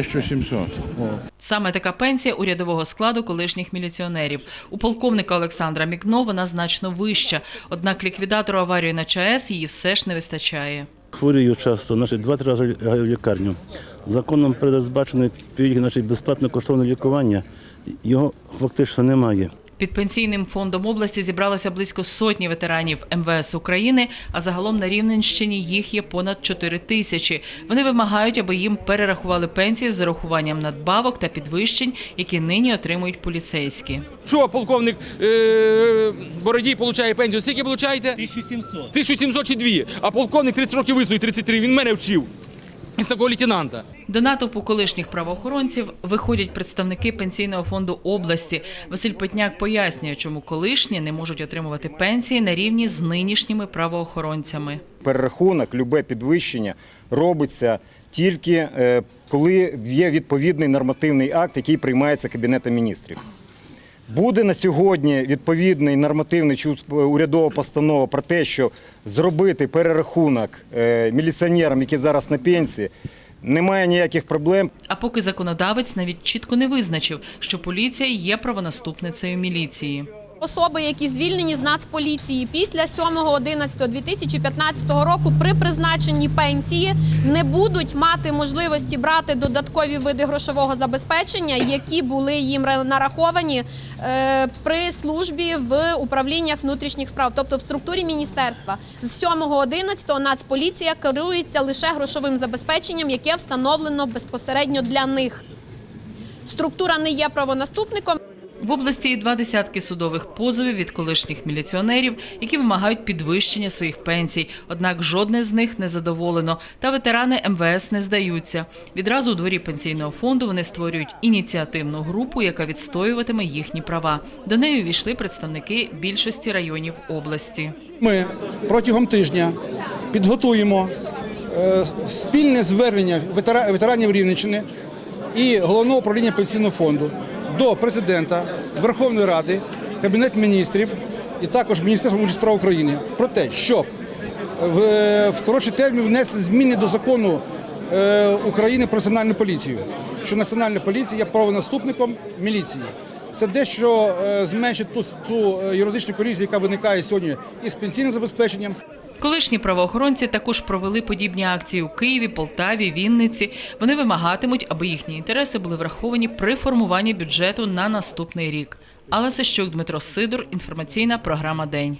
1700. Саме така пенсія урядового складу колишніх міліціонерів. У полковника Олександра Мікно вона значно вища. Однак ліквідатору аварії на ЧАЕС її все ж не вистачає. Хворію часто, значить, два-три рази лягаю в лікарню. Законом передбачений пільги, значить, безплатне коштовне лікування. Його фактично немає. Під пенсійним фондом області зібралося близько сотні ветеранів МВС України, а загалом на Рівненщині їх є понад 4 тисячі. Вони вимагають, аби їм перерахували пенсії з зарахуванням надбавок та підвищень, які нині отримують поліцейські. Що полковник е, Бородій получає пенсію? Скільки получаєте? 1700. 1700 чи дві. А полковник 30 років вислуги, 33. Він мене вчив. Із такого лейтенанта. До натовпу колишніх правоохоронців виходять представники пенсійного фонду області. Василь Петняк пояснює, чому колишні не можуть отримувати пенсії на рівні з нинішніми правоохоронцями. перерахунок, любе підвищення робиться тільки е, коли є відповідний нормативний акт, який приймається Кабінетом міністрів. Буде на сьогодні відповідний нормативний чи урядова постанова про те, що зробити перерахунок е, міліціонерам, які зараз на пенсії, немає ніяких проблем. А поки законодавець навіть чітко не визначив, що поліція є правонаступницею міліції. Особи, які звільнені з Нацполіції після 7.11.2015 року при призначенні пенсії не будуть мати можливості брати додаткові види грошового забезпечення, які були їм нараховані е, при службі в управліннях внутрішніх справ, тобто в структурі міністерства. З 7.11 Нацполіція керується лише грошовим забезпеченням, яке встановлено безпосередньо для них. Структура не є правонаступником. В області є два десятки судових позовів від колишніх міліціонерів, які вимагають підвищення своїх пенсій. Однак жодне з них не задоволено. Та ветерани МВС не здаються. Відразу у дворі пенсійного фонду вони створюють ініціативну групу, яка відстоюватиме їхні права. До неї увійшли представники більшості районів області. Ми протягом тижня підготуємо е, спільне звернення ветера- ветеранів Рівненщини і головного управління пенсійного фонду до президента Верховної Ради, Кабінет міністрів і також Міністерства справ України про те, щоб в, в коротший термін внесли зміни до закону е, України про національну поліцію, що національна поліція є правонаступником міліції. Це дещо е, зменшить ту, ту е, юридичну колізію, яка виникає сьогодні із пенсійним забезпеченням. Колишні правоохоронці також провели подібні акції у Києві, Полтаві, Вінниці. Вони вимагатимуть, аби їхні інтереси були враховані при формуванні бюджету на наступний рік. Алла Сищук, Дмитро Сидор, інформаційна програма День.